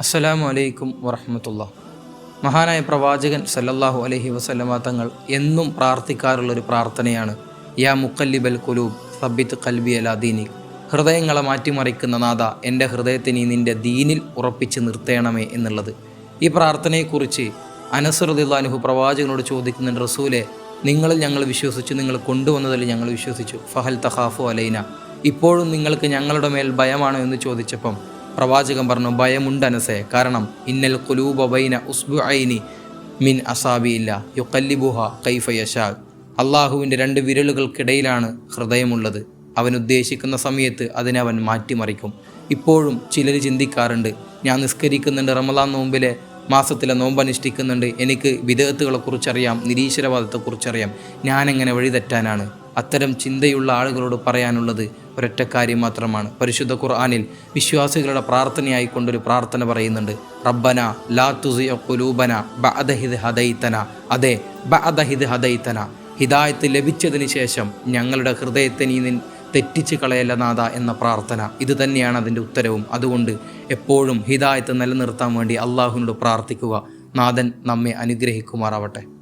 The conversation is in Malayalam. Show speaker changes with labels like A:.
A: അസ്സലാമു അലൈക്കും വറഹമത്തുള്ള മഹാനായ പ്രവാചകൻ സല്ലല്ലാഹു അലഹി വസല്ലമ തങ്ങൾ എന്നും പ്രാർത്ഥിക്കാറുള്ളൊരു പ്രാർത്ഥനയാണ്. യാ മുക്കല്ലിബൽ കുലൂബ് സബിത്ത് കൽബി അല ദീനിക്. ഹൃദയങ്ങളെ മാറ്റിമറിക്കുന്ന നാഥ എന്റെ ഹൃദയത്തെ നീ നിന്റെ ദീനിൽ ഉറപ്പിച്ച് നിർത്തേണമേ എന്നുള്ളത്. ഈ പ്രാർത്ഥനയെക്കുറിച്ച് അനസറുദ്ദാനുഹു പ്രവാചകനോട് ചോദിക്കുന്നുണ്ട് റസൂലെ നിങ്ങളിൽ ഞങ്ങൾ വിശ്വസിച്ചു നിങ്ങൾ കൊണ്ടുവന്നതിൽ ഞങ്ങൾ വിശ്വസിച്ചു. ഫഹൽ തഹാഫു അലൈന. ഇപ്പോഴും നിങ്ങൾക്ക് ഞങ്ങളുടെ മേൽ ഭയമാണോ? എന്ന് ചോദിച്ചപ്പം പ്രവാചകൻ പറഞ്ഞു ഭയമുണ്ടനസേ കാരണം ഇന്നൽ കുലൂബ ബൈന ഉസ്ബു ഐനി മിൻ അസാബിയില്ല യുക്കല്ലിബുഹ കൈഫ യഷാ അള്ളാഹുവിന്റെ രണ്ട് വിരലുകൾക്കിടയിലാണ് ഹൃദയമുള്ളത്. അവൻ ഉദ്ദേശിക്കുന്ന സമയത്ത് അതിനെ അവൻ മാറ്റിമറിക്കും. ഇപ്പോഴും ചിലർ ചിന്തിക്കാറുണ്ട് ഞാൻ നിസ്കരിക്കുന്നുണ്ട് റമലാൻ നോമ്പിലെ മാസത്തിലെ നോമ്പ് അനുഷ്ഠിക്കുന്നുണ്ട് എനിക്ക് വിദേഹത്തുകളെക്കുറിച്ചറിയാം നിരീശ്വരവാദത്തെക്കുറിച്ചറിയാം ഞാനെങ്ങനെ വഴിതെറ്റാനാണ്? അത്തരം ചിന്തയുള്ള ആളുകളോട് പറയാനുള്ളത് ഒരൊറ്റ കാര്യം മാത്രമാണ്. പരിശുദ്ധ ഖുർആാനിൽ വിശ്വാസികളുടെ പ്രാർത്ഥനയായി കൊണ്ടൊരു പ്രാർത്ഥന പറയുന്നുണ്ട്. റബ്ബന ലാ തുസിയ ബഅദഹിദ് ഹദൈത്തന അതെ ബഅദഹിദ് ഹദൈത്തന ഹിദായത്ത് ലഭിച്ചതിന് ശേഷം ഞങ്ങളുടെ ഹൃദയത്തെ നീ തെറ്റിച്ച് കളയല്ല നാഥ എന്ന പ്രാർത്ഥന. ഇത് തന്നെയാണ് അതിന്റെ ഉത്തരവും. അതുകൊണ്ട് എപ്പോഴും ഹിദായത്ത് നിലനിർത്താൻ വേണ്ടി അള്ളാഹുവിനോട് പ്രാർത്ഥിക്കുക. നാഥൻ നമ്മെ അനുഗ്രഹിക്കുമാറാവട്ടെ.